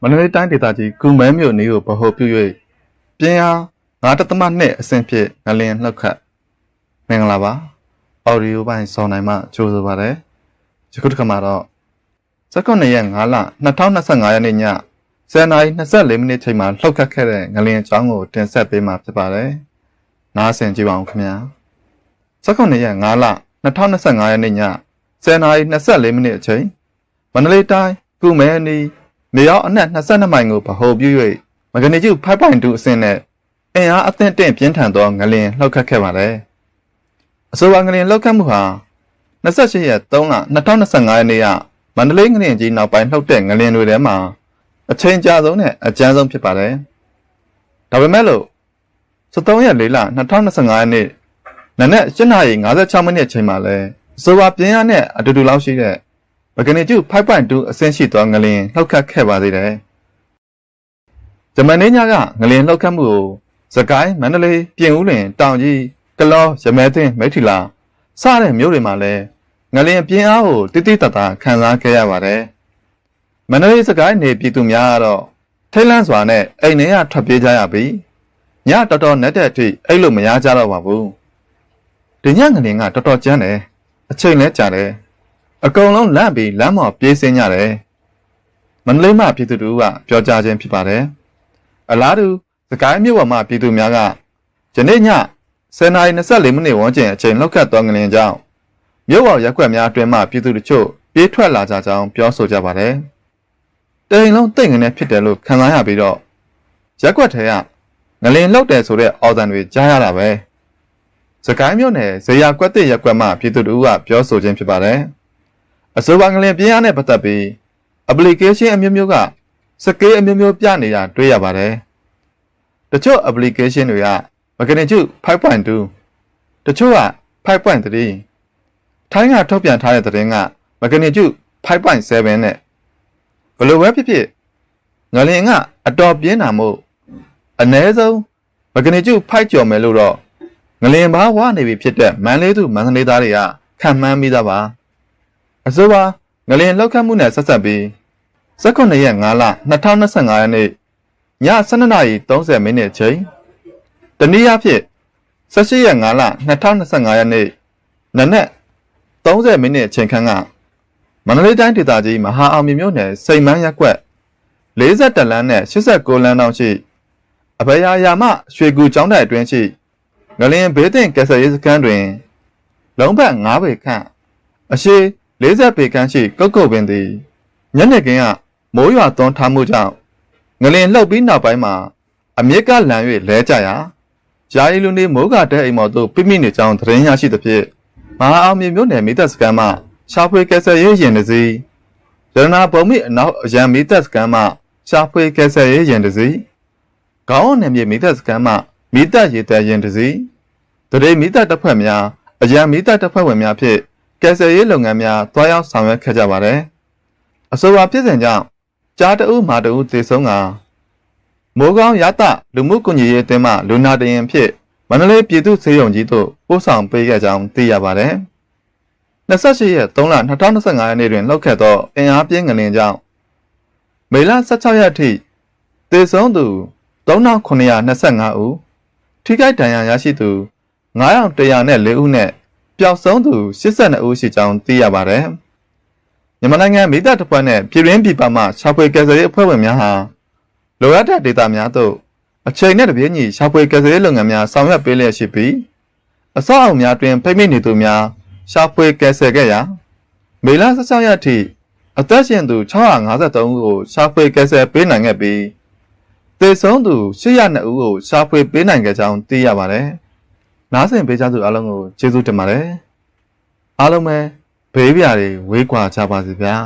မန္တလေးတိုင်းဒေသကြီးကုမဲမြို့နေကိုဗဟိုပြု၍ပြင်းအား9.2အဆင့်ဖြင့်ငလင်လှုပ်ခတ်မင်္ဂလာပါအော်ဒီယိုပိုင်းစောင်းနိုင်မှကြိုးစားပါရစေယခုတစ်ခါမှာတော့19ရက်5လ2025ရက်နေ့ည10:24မိနစ်ချိန်မှာလှုပ်ခတ်ခဲ့တဲ့ငလင်အကြောင်းကိုတင်ဆက်ပေးမှာဖြစ်ပါတယ်နားဆင်ကြည့်ပါဦးခင်ဗျာ19ရက်5လ2025ရက်နေ့ည10:24မိနစ်အချိန်မန္တလေးတိုင်းကုမဲအနီး နေရောက်အနက်22မိုင်ကိုဗဟိုပြု၍မဂနီကျူ5.2အဆင့်နဲ့အင်အားအသင့်တင့်ပြင်းထန်သောငလင်လှုပ်ခတ်ခဲ့ပါတယ်။အဆိုပါငလင်လှုပ်ခတ်မှုဟာ28ရက်3လ2025ရက်နေ့ကမန္တလေးငလင်ကြီးနောက်ပိုင်းလှုပ်တဲ့ငလင်တွေထဲမှာအချိန်ကြာဆုံးနဲ့အကြမ်းဆုံးဖြစ်ပါတယ်။ဒါပေမဲ့လို့73ရက်4လ2025ရက်နေ့နနက်7:56မိနစ်အချိန်မှာလဲအဆိုပါပြင်းအားနဲ့အတူတူလောက်ရှိတဲ့ မဂနီကျူ5.2အဆင့်ရှိသောငလင်လှုပ်ခတ်ခဲ့ပါသေးတယ်။ဂျမန်နေညကငလင်လှုပ်ခတ်မှုကိုစကိုင်းမန္တလေးပြင်ဦးလွင်တောင်ကြီးကလောရမဲသိန်းမိထီလာစတဲ့မြို့တွေမှာလည်းငလင်ပြင်းအားကိုတိတိတတ်တာခံစားခဲ့ရပါတယ်။မန္တလေးစကိုင်းနေပြည်သူများကတော့ထိတ်လန့်စွာနဲ့အိမ်ထဲကထွက်ပြေးကြရပြီးညတော်တော်နဲ့တဲ့အထိအဲ့လိုမရကြတော့ပါဘူး။ဒီညငလင်ကတော်တော်ကျန်းတယ်အချိန်လဲကြာတယ် အကုန်လုံးလန့်ပြီးလမ်းမော်ပြေးစင်းကြတယ်မန္တလေးမှပြည်သူတို့ကပြောကြားခြင်းဖြစ်ပါတယ်အလားတူစကိုင်းမြို့ပေါ်မှာပြည်သူများကယနေ့ည10:24မိနစ်ဝန်းကျင်အချိန်လောက်ခတ်သွားငလင်ကြောင်းမြို့ပေါ်ရက်ွက်များအတွင်းမှပြည်သူတို့ချို့ပြေးထွက်လာကြကြောင်းပြောဆိုကြပါတယ်တိမ်လုံးတိတ်ငနေဖြစ်တယ်လို့ခံစားရပြီးတော့ရက်ွက်ထဲကငလင်လောက်တယ်ဆိုတဲ့အော်ဇန်တွေကြားရတာပဲစကိုင်းမြို့နယ်ဇေယျကွက်တစ်ရက်ွက်မှပြည်သူတို့ကပြောဆိုခြင်းဖြစ်ပါတယ် အဆိုပါငလင်ပြင်းအားနဲ့ပတ်သက်ပြီး application အမျိုးမျိုးကစကေးအမျိုးမျိုးပြနေတာတွေ့ရပါတယ်။တချို့ application တွေက magnitude 5.2တချို့က5.3ထိုင်းကထုတ်ပြန်ထားတဲ့သတင်းက magnitude 5.7နဲ့ဘယ်လိုပဲဖြစ်ဖြစ်ငလင်ကအတော်ပြင်းတာမို့အ ਨੇ ဆုံး magnitude 5ကျော်မယ်လို့တော့ငလင်ဘာဝနေပြီဖြစ်တဲ့မန်လေးသူမန္တလေးသားတွေကခံမှန်းမိသားပါ။ အဆိုပါငလင်လောက်ခတ်မှုနဲ့ဆက်ဆက်ပြီး18ရက်5လ2025ရက်နေ့ည12:30မိနစ်ချိန်တနည်းအားဖြင့်18ရက်5လ2025ရက်နေ့နနက်30မိနစ်အချိန်ခန့်ကမန္တလေးတိုင်းဒေသကြီးမဟာအောင်မြမြို့နယ်စိန်မန်းရက်ကွက်42လမ်းနဲ့89လမ်းတောင်ရှိအဘယာယာမရွှေကူကျောင်းတိုက်အတွင်းရှိငလင်ဘေးတင်ကက်ဆယ်ရေးစခန်းတွင် လုံးဖက်9ပေခန့်အရှိ 40ပေခန့်ရှိကုတ်ကုတ်ပင်သည်ညနေခင်းကမိုးရွာသွန်းထားမှုကြောင့်ငလင်လှုပ်ပြီးနောက်ပိုင်းမှာအမြစ်ကလန်၍လဲကျရာဂျာရီလူနေမိုးကတဲ့အိမ်မော်သို့ပြမိနေကြောင်းသတင်းရရှိသဖြင့်မဟာအောင်မြေမြို့နယ်မိသက်စကန်မှရှာဖွေကက်ဆယ်ရေးရင်တစည်းရတနာပုံမိအနောက်အရန်မိသက်စကန်မှရှာဖွေကက်ဆယ်ရေးရင်တစည်းခေါင်းနယ်မြေမိသက်စကန်မှမိသက်ရေတဲရင်တစည်းတရေမိသက်တပ်ဖွဲ့များအရန်မိသက်တပ်ဖွဲ့ဝင်များဖြင့် ကယ်ဆယ်ရေးလုပ်ငန်းများတွားရောက်ဆောင်ရွက်ခဲ့ကြပါတယ်။အဆိုပါဖြစ်စဉ်ကြောင့်ကြားတအုပ်မာတအုပ်သေဆုံးကမိုးကောင်းရတလူမှုကွန်ရက်ရေးအသင်းမှလူနာတရင်ဖြစ်မန္တလေးပြည်သူ့စေယုံကြီးသို့ပို့ဆောင်ပေးခဲ့ကြောင်းသိရပါတယ်။28ရက်3လ2025ရက်နေ့တွင်လှုပ်ခဲ့သောအင်အားပြင်းငလင်ကြောင့်မေလ16ရက်ထိသေဆုံးသူ3925ဦးထိခိုက်ဒဏ်ရာရရှိသူ9104ဦးနဲ့ ပျောက်ဆုံးသူ82ဦးရှိကြောင်းသိရပါတယ်။မြန်မာနိုင်ငံမိသားတပွဲနဲ့ပြည်ရင်းပြည်ပမှရှာဖွေကယ်ဆယ်ရေးအဖွဲ့ဝင်များဟာလိုအပ်တဲ့ဒေသများသို့အချိန်နဲ့တပြေးညီရှာဖွေကယ်ဆယ်ရေးလုပ်ငန်းများဆောင်ရွက်ပေးလျက်ရှိပြီးအဆောက်အအုံများတွင်ဖိမိနေသူများရှာဖွေကယ်ဆယ်ခဲ့ရာမေလ16ရက်ထိအသက်ရှင်သူ653ဦးကိုရှာဖွေကယ်ဆယ်ပေးနိုင်ခဲ့ပြီးသေဆုံးသူ802ဦးကိုရှာဖွေပေးနိုင်ခဲ့ကြောင်းသိရပါတယ်။ နားဆင်ပေးကြသူအားလုံးကိုကျေးဇူးတင်ပါတယ်အားလုံးပဲဘေးပြာတွေဝေးကွာကြပါစေဗျာ